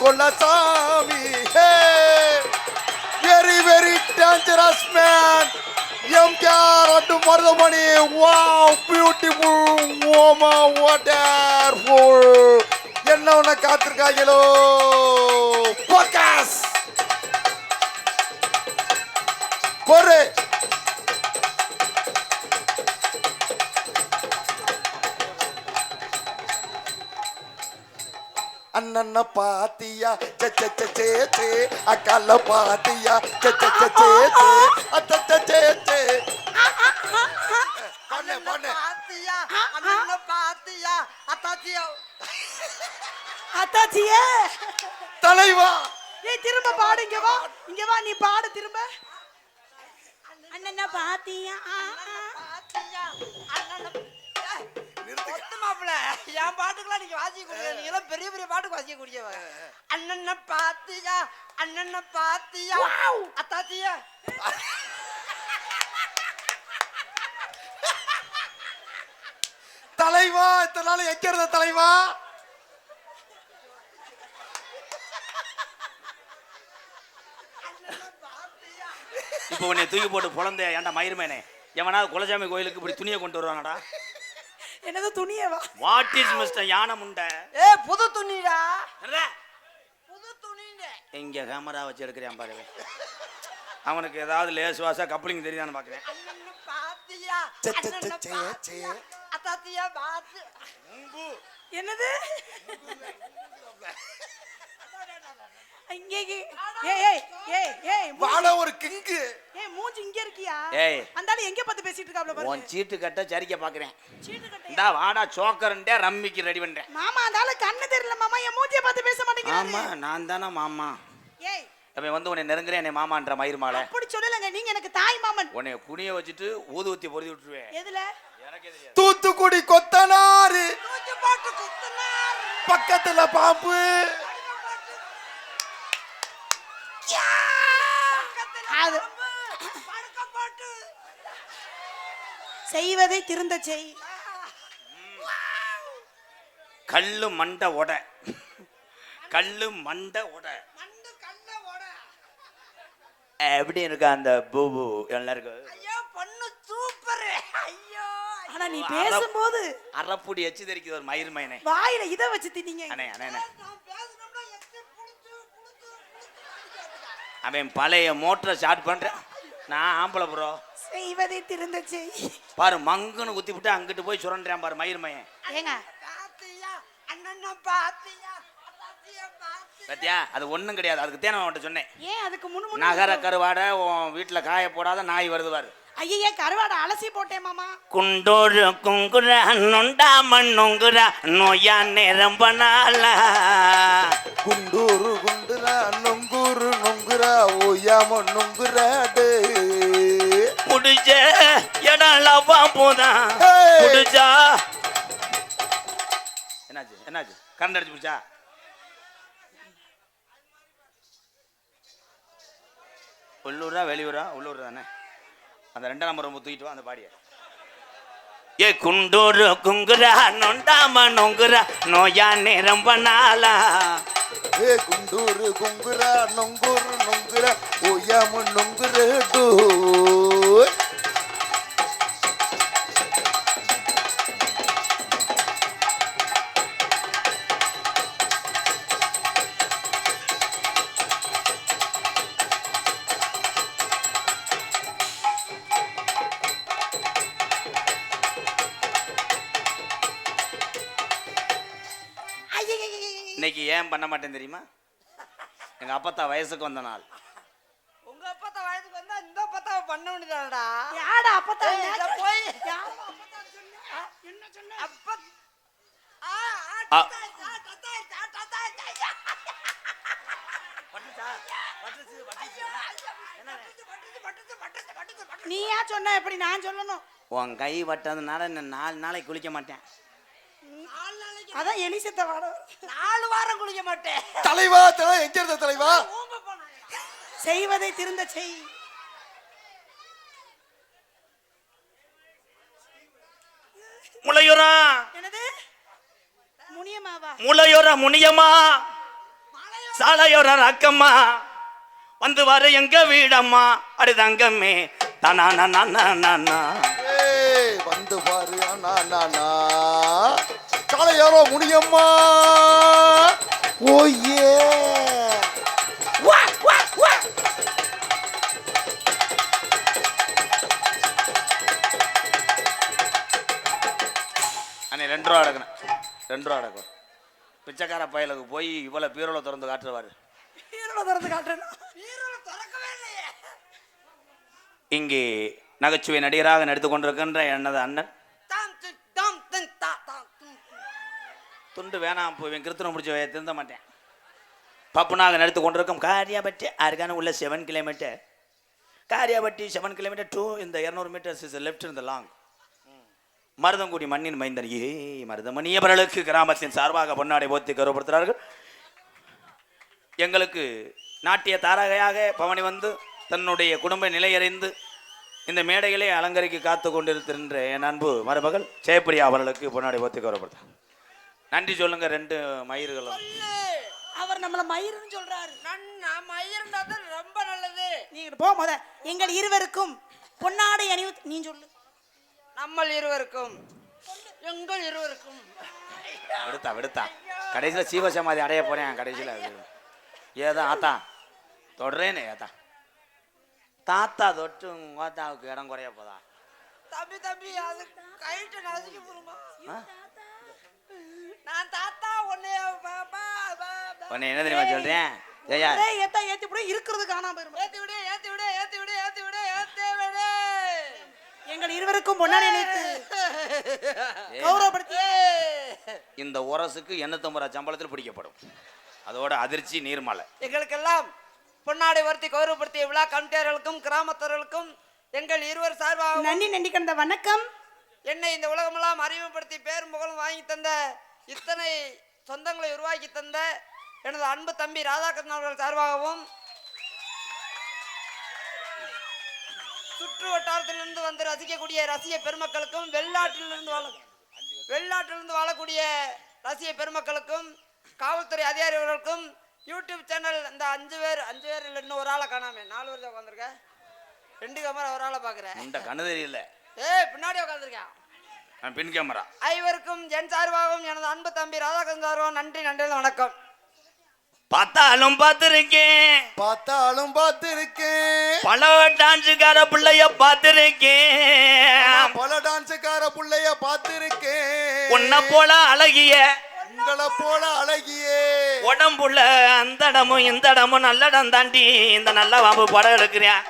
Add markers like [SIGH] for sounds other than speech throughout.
கொல்லசாமி very very dangerous man MKR at Maruthamani. வா beautiful ஓமா வாட்டர்ஃபுல் என்ன உன்னை காத்திருக்காங்களோ போக்கஸ் பொறு. அண்ணன பாத்தியா சே சே அக்கால பாத்தியா சே சே அத்த சே சே சே பண்ணு பண்ணு பாத்தியா அண்ணன பாத்தியா அத்தாச்சியா அத்தாச்சியே தலைவா ஏய் திரும்ப பாடு இங்க வா இங்க வா நீ பாடு திரும்ப அண்ணன பாத்தியா ஆ, ஆ. பாத்தியா நிறுத்துங்க. ஒத்து மாப்பிள என் பாட்டுக்கெல்லாம் நீங்க வாசிக்க கூடிய நீங்க எல்லாம் பெரிய பெரிய பாட்டுக்கு வாசிக்க கூடியவ அண்ணன பாத்தியா அண்ணன பாத்தியா? அத்தாச்சியா தலைவா இத்தனை நாள் இருந்த தலைவா? இப்போ உன்னை தூக்கி போட்டு புலந்த ஏன்டா மயிருமேனே? எவனாவது குலசாமி கோயிலுக்கு இப்படி துணியை கொண்டு வருவானடா? என்னது துணியவா வாட் இஸ் மிஸ்டர் யானை முண்டை ஏ புது துணிடா? புது துணின்னு இங்க கேமரா வச்சு எடுக்கிறேன் பாரு. அவனுக்கு ஏதாவது லேஸ் வாசா கப்ளிங் தெரியுதான்னு பாத்தியா? பாத்து. என்னது? வாட ஒரு கிங்கு. ஏய் மூஞ்சி இங்க இருக்கியா? ஏய். அந்தால எங்க பார்த்து பேசிட்டு இருக்காப்ல உன் பாரு சீட்டு கட்ட சரிக்க பார்க்குறேன் சீட்டு? இந்தா வாடா சோக்கரன்டே ரம்மிக்கு ரெடி பண்ணுறேன் மாமா அந்தால கண்ணு தெரியல மாமா. என் மூஞ்சிய பார்த்து பேச ஆமா மாட்டேங்கிறாரு நான் தானே மாமா. ஏய். அவன் வந்து உன்னை நெருங்குறேன் என்னை மாமான்ற மயிர் மாலை. அப்படி சொல்லலங்க. நீங்க எனக்கு தாய் மாமன். உன்னை குனிய வச்சுட்டு ஊதுவத்தி பொருதி விட்டுருவேன். எதுல? எனக்கே தெரியாது. தூத்துக்குடி கொத்தனாரு பக்கத்துல பாம்பு. அது செய்வதை திருந்த செய். கல்லு மண்டை உட கல்லு மண்டை உட மண்டு கல்ல ஓட எப்படி இருக்கா அந்த பூபு? நல்லா இருக்கு ஐயோ பொண்ணு சூப்பர் ஐயோ ஆனா நீ பேசும்போது அறப்புடி எச்சு தெரிக்குது ஒரு மயிர் மயனே வாயில இத வச்சு தின்னீங்க. அண்ணே அண்ணே. அவன் பழைய மோட்டரை ஸ்டார்ட் பண்றேன். நான் ஆம்பளை ப்ரோ செய்வதை திருந்த செய் பாரு மங்குன்னு குத்தி விட்டு அங்கிட்டு போய் சுரண்டுறான் பாரு மயிர் மயன் ஏங்க. பாத்தியா? அண்ணன பாத்தியா? அத்தாச்சியா பாத்து பத்தியா? அது ஒண்ணும் கிடையாது. அதுக்கு தேனை அவன்கிட்ட சொன்னேன். ஏன்? அதுக்கு முன்னு நகர கருவாடை உன் வீட்டுல காய போடாத நாய் வருது பாரு. ஐயே கருவாடை அலசி போட்டேன் மாமா. குண்டோரு குங்குற நொண்டா மண்ணுங்குற நோயா நேரம் பண்ணால. குண்டூரு குண்டுரா ஓயாம நொங்குராடு முடிஞ்ச எடலவா போதா? Hey! முடிஞ்சா? என்னாச்சு என்னாச்சு? கரண்ட் அடிச்சு பிடிச்சா? உள்ளூரா வெளியூரா உள்ளூர் தானே அந்த ரெண்டாம் நம்பர் ரொம்ப தூக்கிட்டு வா அந்த பாடிய. ஏ குண்டூர் குங்குரா நொண்டாம நொங்குரா நோயா நேரம் பண்ணாலா? ஏ குண்டூர் குங்குரா நொங்குரு நொங்குரா ஓயாம நொங்குராடு இன்னைக்கு பண்ண மாட்டேன் தெரியுமா? எங்க அப்பத்தா வயசுக்கு வந்த நாள். உங்க அப்பத்தா வயதுக்கு வந்தா இந்த அப்பத்தாவை பண்ண வேண்டியதாடா யாடா இத போய். என்ன சொன்ன? அப்ப ஆ ஆ ஆ. தத்தாய், தா, தத்தாய், தா, தத்தாய், தா, ஐயா. ஐயோ, ஐயோ, பட்டுச்சு, பட்டுச்சு, பட்டுச்சு, பட்டுச்சு, பட்டுச்சு, பட்டுச்சு. நீ ஏன் சொன்ன எப்படி நான் சொல்லணும்? உன் கை வட்டதுனால நான் நாலு நாளைக்கு குளிக்க மாட்டேன். நாலு நாளைக்கு அதான் எலி செத்த வாட. வாரம் குளிக்க மாட்டேன். தலைவா தலை எங்க இருந்த தலைவா? செய்வதை திருந்த செய். முளையுறா. என்னது? முனியமாவா முளையுற முனியமா சாலையோர அக்கம்மா வந்து வர எங்க வீடம்மா? அடி தங்கம்மே நானா வந்து பாரு முடியம்மா ஓயே அண்ணே ரெண்டு ரூபா அடக்கணும் ரெண்டு ரூபா அடக்கும் பிச்சைக்கார பயலுக்கு போய் இவ்வளோ பீரோல திறந்து காட்டுவாரு ஹீரோல திறந்து காட்டுறேன் ஹீரோல திறக்கவே இல்லையே. இங்கே நகைச்சுவை நடிகராக நடித்து கொண்டிருக்கின்ற எனது அண்ணன் துண்டு வேணாம் போவேன் கிருத்தனை முடிச்ச திருந்த மாட்டேன். பப்புனாக நடித்து கொண்டிருக்கும் காரியாபட்டி அருகான உள்ள seven kilometre Kariapatti seven kilometre to இந்த இரநூறு மீட்டர்ஸ் இஸ் லெஃப்ட் இந்த லாங் மருதங்குடி மண்ணின் மைந்தர் ஏ மருதமணியவர்களுக்கு கிராமத்தின் சார்பாக பொன்னாடை போத்தி கௌரவப்படுத்துகிறார்கள். எங்களுக்கு நாட்டிய தாரகையாக பவனி வந்து தன்னுடைய குடும்ப நிலையறிந்து இந்த மேடைகளை அலங்கரிக்க காத்து கொண்டிருக்கின்ற என் அன்பு மருமகள் ஜெயப்பிரியா அவர்களுக்கு பொன்னாடை போத்தி கௌரவப்படுத்த நன்றி சொல்லுங்க ரெண்டு மயிர்களும். அவர் நம்மள மயிருன்னு சொல்றாரு. நன்னா மயிருந்தா தான் ரொம்ப நல்லது. நீங்க போ முத. எங்கள் இருவருக்கும் பொன்னாடை அணிவு நீ சொல்லு. நம்மள் இருவருக்கும். எங்கள் இருவருக்கும். விடுத்தா விடுத்தா. கடைசியில் சீவசமாதி அடைய போறேன் கடைசியில். ஏதா ஆத்தா தொடரேனே ஏதா தாத்தா தொட்டு உங்க தாத்தாவுக்கு இடம் குறைய போதா? தம்பி தம்பி அது கைட்டு நசுக்கி போருமா ஆ? நான் தாத்தா பாப்பா உன்னை என்ன தெரியுமா சொல்றேன் ஏயா ஏய், ஏத்தா ஏத்தி போட இருக்கிறது காணாம போயிரும். ஏத்தி விடு ஏத்தி விடு ஏத்தி விடு ஏத்தி விடு ஏத்தி விடு. எங்கள் இருவருக்கும் பொன்னாடை அணிவித்து கௌரவப்படுத்தி. இந்த உரசுக்கு எண்ணூத்தம்பது ரூபா சம்பளத்தில் பிடிக்கப்படும். அதோட அதிர்ச்சி நீர்மலை. எங்களுக்கெல்லாம் பொன்னாடை வருத்தி கௌரவப்படுத்திய விழா கமிட்டியாளர்களுக்கும் கிராமத்தவர்களுக்கும் எங்கள் இருவர் சார்பாக நன்றி நன்றி கண்ட வணக்கம். என்னை இந்த உலகமெல்லாம் அறிமுகப்படுத்தி பேரும் புகழும் வாங்கி தந்த இத்தனை சொந்தங்களை உருவாக்கி தந்த எனது அன்பு தம்பி ராதாகிருஷ்ணன் அவர்கள் சார்பாகவும் சுற்று வட்டாரத்திலிருந்து வந்து ரசிக்கக்கூடிய ரசிக பெருமக்களுக்கும் வெளிநாட்டிலிருந்து வாழ வெளிநாட்டிலிருந்து வாழக்கூடிய ரசிக பெருமக்களுக்கும் காவல்துறை அதிகாரிகளுக்கும் யூடியூப் சேனல் இந்த அஞ்சு பேர் அஞ்சு பேர் இன்னும் ஒரு ஆளை காணாமே. நாலு பேர் தான் உட்காந்துருக்கேன் ரெண்டு கேமரா ஒரு ஆளை பார்க்குறேன். கண்ணு தெரியல. ஏய் பின்னாடி உட்காந்துருக்கேன் பின் கேமரா. ஐவருக்கும் என் சார்பாகவும் எனது அன்பு தம்பி ராதாகிருஷ்ணன் சார்பாகவும் நன்றி நன்றி வணக்கம். பார்த்தாலும் பார்த்துருக்கேன். பார்த்தாலும் பார்த்திருக்கேன். பல டான்ஸுக்கார பிள்ளைய பார்த்துருக்கேன். பல டான்ஸுக்கார புள்ளைய பார்த்திருக்கேன். உன்னை போல அழகிய உங்களை போல அழகியே. உடம்புல அந்த இடமும் இந்த இடமும் நல்ல இடம் தாண்டி இந்த நல்ல வாம்பு படம் எடுக்கிறேன்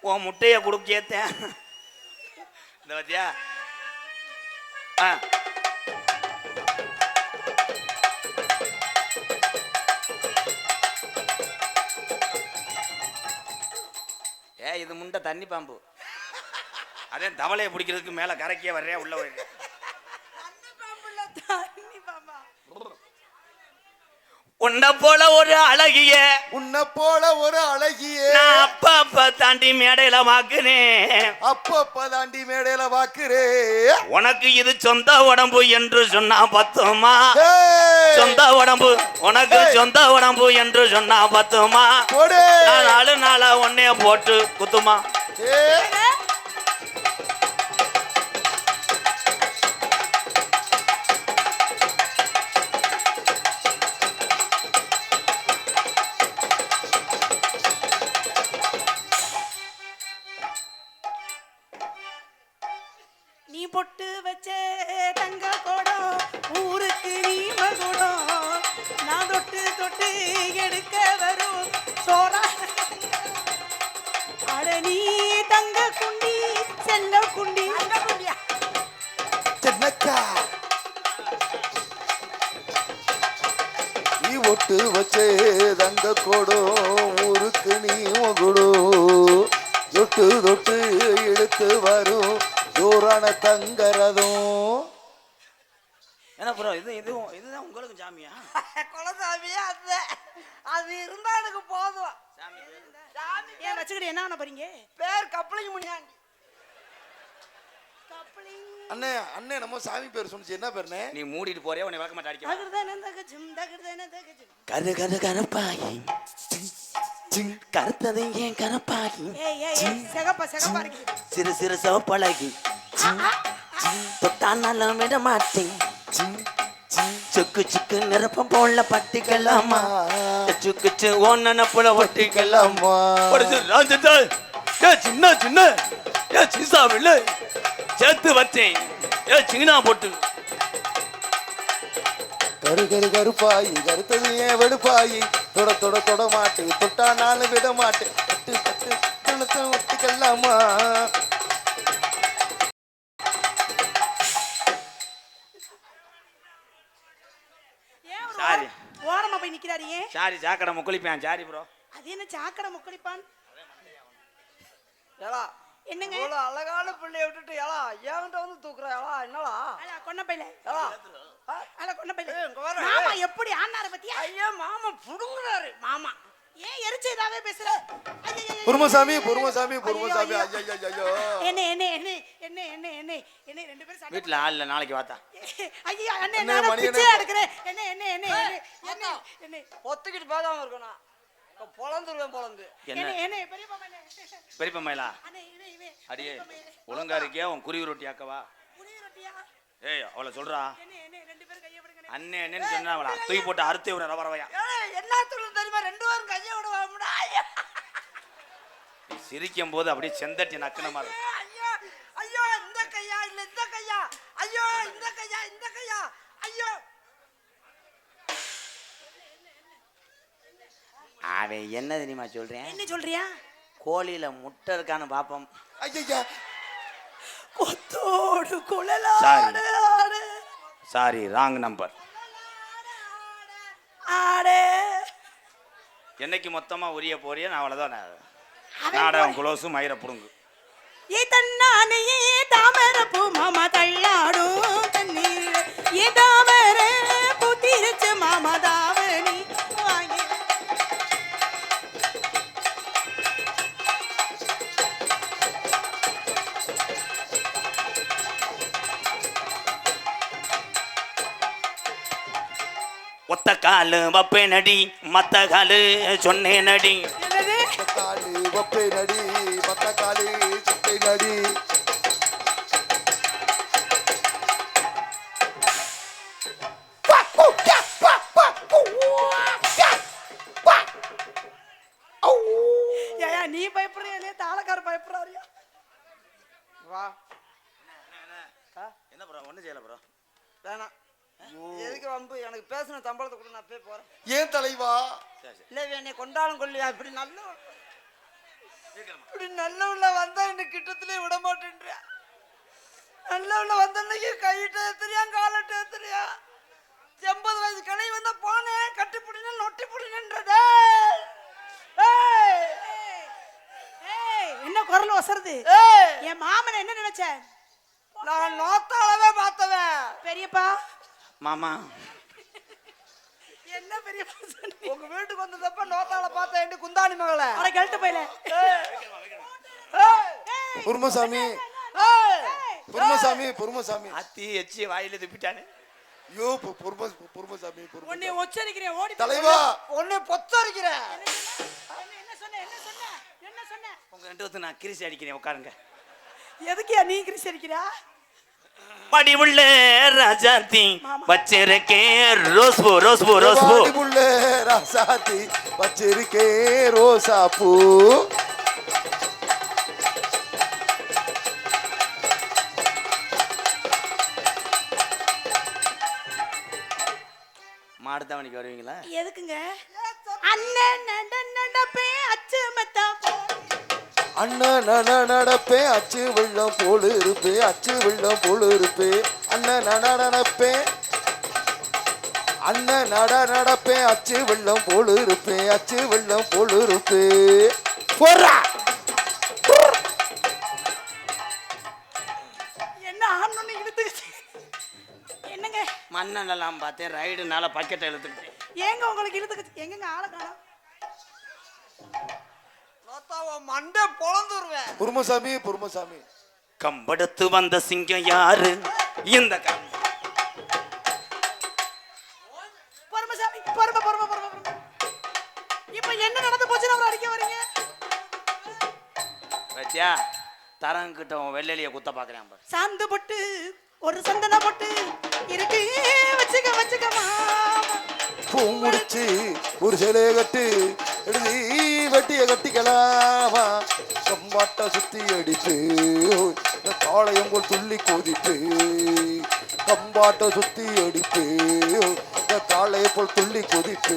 உன் முட்டையை கொடுக்கேத்தேன். இந்த பத்தியா? ஏ இது முண்டை தண்ணி பாம்பு. அதே தவளையை பிடிக்கிறதுக்கு மேலே கரைக்கே வர்றேன் உள்ள பாப்பா. உன்னை போல ஒரு அழகிய. உன்னை போல ஒரு அழகியே. நான் அப்பா தாண்டி மேடையில வாக்குனேன் அப்பப்ப தாண்டி மேடையில வாக்குறே. உனக்கு இது சொந்த உடம்பு என்று சொன்னா பத்துமா? சொந்த உடம்பு உனக்கு சொந்த உடம்பு என்று சொன்னா பத்துமா? நாலு நாளா உன்னைய போட்டு குத்துமா? அட நீ தங்க குண்டி செல்ல குண்டி. சின்னக்கா. நீ ஒட்டு வச்சே தங்க கொடோ ஊருக்கு நீ மகுடோ தொட்டு தொட்டு இழுத்து வரும் ஜோரான தங்கரதும். என்ன ப்ரோ இது இது இதுதான் உங்களுக்கு சாமியா [LAUGHS] குலசாமியே அது. அது இருந்தா எனக்கு போதும். வச்சுக்கிட்டு என்ன பண்ண போறீங்க? பேர் கப்பலிங்க முனியாண்டி. அண்ணே அண்ணே நம்ம சாமி பேர் சொன்னுச்சு. என்ன பேருண்ணே? நீ மூடிட்டு போறியா? உன்னை விளக்க மாட்டே அடிக்க தகர்தான தகஜம் தகர்தான தகஜம் கரு கரு கருப்பாகி கருத்தது ஏன் கருப்பாகி சிகப்பா சிகப்பா இருக்குது சிறு சிறு சோப்பழகி தொட்டானாலும் விட மாட்டேன் சுக்கு சுக்கு நிரப்பம் போல பட்டிக்கலாமா? சுக்கு ஓன்னு புல ஒட்டிக்கலாமா? ஏ சின்ன சின்ன. ஏ சீசா வில்லு சேர்த்து வச்சேன். ஏ சீனா போட்டு. கரு கரு கருப்பாயி கருத்தது ஏன் வெடுப்பாயி? தொட தொட தொட மாட்டு தொட்டா நானும் விட மாட்டு. பட்டு பட்டு கழுத்தை நிக்கிறாரு ஏன் சாரி சாக்கடை முக்குளிப்பேன். சாரி ப்ரோ அது என்ன சாக்கடை முக்கடிப்பான் ஏலா என்னங்க? இவ்வளோ அழகான பிள்ளைய விட்டுட்டு ஏலா ஏன்ட்ட வந்து தூக்குற ஏலா என்னடா? அல கொன்ன பையில. ஏலா? அல கொன்ன பையில. ஏய், இங்க வர, மாமா. எப்படி ஆனாரு பத்தியா? ஐயா மாமா புடுங்குறாரு. மாமா. ஏன் எரிச்சதாவே பேசுற? ஐயையையைய. பொறுமசாமி பொறுமசாமி பொறுமசாமி ஐயோ, என்ன என்ன என்ன என்ன என்ன என்ன. என்ன ரெண்டு பேரும் சண்டை வீட்டில் ஆள் இல்லை நாளைக்கு வாத்தா. ஐயா அண்ணே நான் பிச்சை. எடுக்கிறேன். என்ன என்ன என்ன என்ன என்ன என்ன. ஒத்துக்கிட்டு பேசாம இருக்கணும். இப்ப பொழந்துருவேன் பொழந்து. என்ன? என்ன பெரியப்பா அண்ணே அடியே. ஒழுங்கா இருக்கியா? உன் குருவி ரொட்டி ஆக்கவா புளிய ரொட்டியா? ஏய் அவளை சொல்றா. என்ன என்ன ரெண்டு பேரும் கையை விடுங்க அண்ணே என்னன்னு சொன்னா அவளா தூக்கி போட்டு அறுத்து விட ரவரவையா ஏய், என்ன சொல்லுன்னு தெரியுமா? ரெண்டு பேரும் கையை விடுவாங்கடா ஐயா. நீ சிரிக்கும் போது அப்படியே செந்தட்டி நக்குன மாதிரி. ஐயோ ஐயோ இந்த கையா இல்ல இந்த கையா? ஐயோ இந்த கையா இந்த கையா? ஐயோ. அவன் என்ன தெரியுமா சொல்றேன்? என்ன சொல்றியா? கோழியில முட்டை இருக்கான்னு பாப்போம். ஐயா கொத்தோடு குழலாடு சாரி ராங் நம்பர் என்னைக்கு மொத்தமா உரிய போறிய நான் அவ்வளவுதான் நாடகம் குலோசு மயிர புடுங்கு. ஏ தன்னானே தாமர பூ மாமா தள்ளாடும் தண்ணீர் ஏ தாமர பூத்திருச்சு மாமா காலு வப்பே நடி மத்த காலு சொன்னே நடி என்னது? காலு வப்பை பேசின சம்பளத்தை கூட நான் போய் போறேன். ஏன் தலைவா? இல்லை என்னை கொண்டாலும் கொல்லியா? இப்படி நல்ல இப்படி நல்ல உள்ள வந்தா இந்த கிட்டத்திலே விட மாட்டேன்றியா நல்ல உள்ள வந்த அன்னைக்கு கையிட்ட எத்திரியா காலட்ட எத்திரியா எண்பது வயசு கிளை வந்தா போனேன் கட்டி பிடின நொட்டி பிடினன்றதே ஏய்! என்ன குரல் வசருது ஏய்! என் மாமனை என்ன நினைச்ச? நான் நோத்தாளவே பார்த்தவன். பெரியப்பா. மாமா சொன்னீங்க உங்க வீட்டுக்கு வந்ததப்ப நோத்தாள பார்த்த என் குந்தாணி மகளை? அவரை கழட்டு போயில. பொறுமசாமி பொறுமசாமி பொறுமசாமி அத்தி எச்சி வாயில துப்பிட்டானே. ஐயோ பொறும பொறுமசாமி உன்னை பொறுமசாமி உச்சரிக்கிறேன் ஓடி தலைவா. உன்னை பொத்தரிக்கிறேன். என்ன என்ன சொன்ன? என்ன சொன்ன? என்ன சொன்ன? உங்க ரெண்டு நான் கிரிசி அடிக்கிறேன் உட்காருங்க. எதுக்கியா நீ கிரிசி அடிக்கிறா படி உள்ள ராஜாத்தி வச்சிருக்கேன் ரோஸ்பூ ரோஸ்பூ ரோஸ்பூ. வாடி புள்ள ராசாத்தி வச்சிருக்கே ரோசா பூ. மாடுத்தாவணிக்கு வருவீங்களா? எதுக்குங்க? அண்ணன் நட நடப்பே அச்சு மத்தா அண்ணன் நட நடப்பே அச்சு வெள்ளம் போல இருப்பே அச்சு வெள்ளம் போல இருப்பே. அண்ணன் நட நடப்பே அண்ணன் நட நடப்பே அச்சு வெள்ளம் போல இருப்பே அச்சு வெள்ளம் போல இருப்பே. போறா! என்ன ஆடணும்னு இழுத்துக்கிச்சு என்னங்க? மண்ணெல்லாம் பார்த்தேன் ரைடுனால பக்கெட்டை இழுத்துக்கிட்டேன். ஏங்க உங்களுக்கு இழுத்துக்கிச்சு எங்கங்க ஆளை காணோம்? மண்டை பொழந்துருவேன். பொறுமசாமி பொறுமசாமி கம்பெடுத்து வந்த சிங்கம் யாரு? இந்த கம் பொறுமைசாமி பொறுமை பொறுமை பொறுமை பொறுமை. இப்ப என்ன நடந்து போச்சுன்னு அவரை அடிக்க வரீங்க? பத்தியா தரங்கிட்ட உன் வெள்ளெலிய குத்த பாக்குறேன் பாரு. சாந்து பொட்டு ஒரு சந்தன பொட்டு இருக்கு வச்சுக்க வச்சுக்க மாமா. பூ முடிச்சு ஒரு சிலையை கட்டு எழுதி வெட்டிய கட்டிக்கலாமா கம்பாட்டா சுத்தி அடிப்பு இந்த காளையம் போல் துள்ளி கொதிப்பு கம்பாட்டை சுத்தி அடிப்பு காளையை போல் துள்ளி கொதிப்பு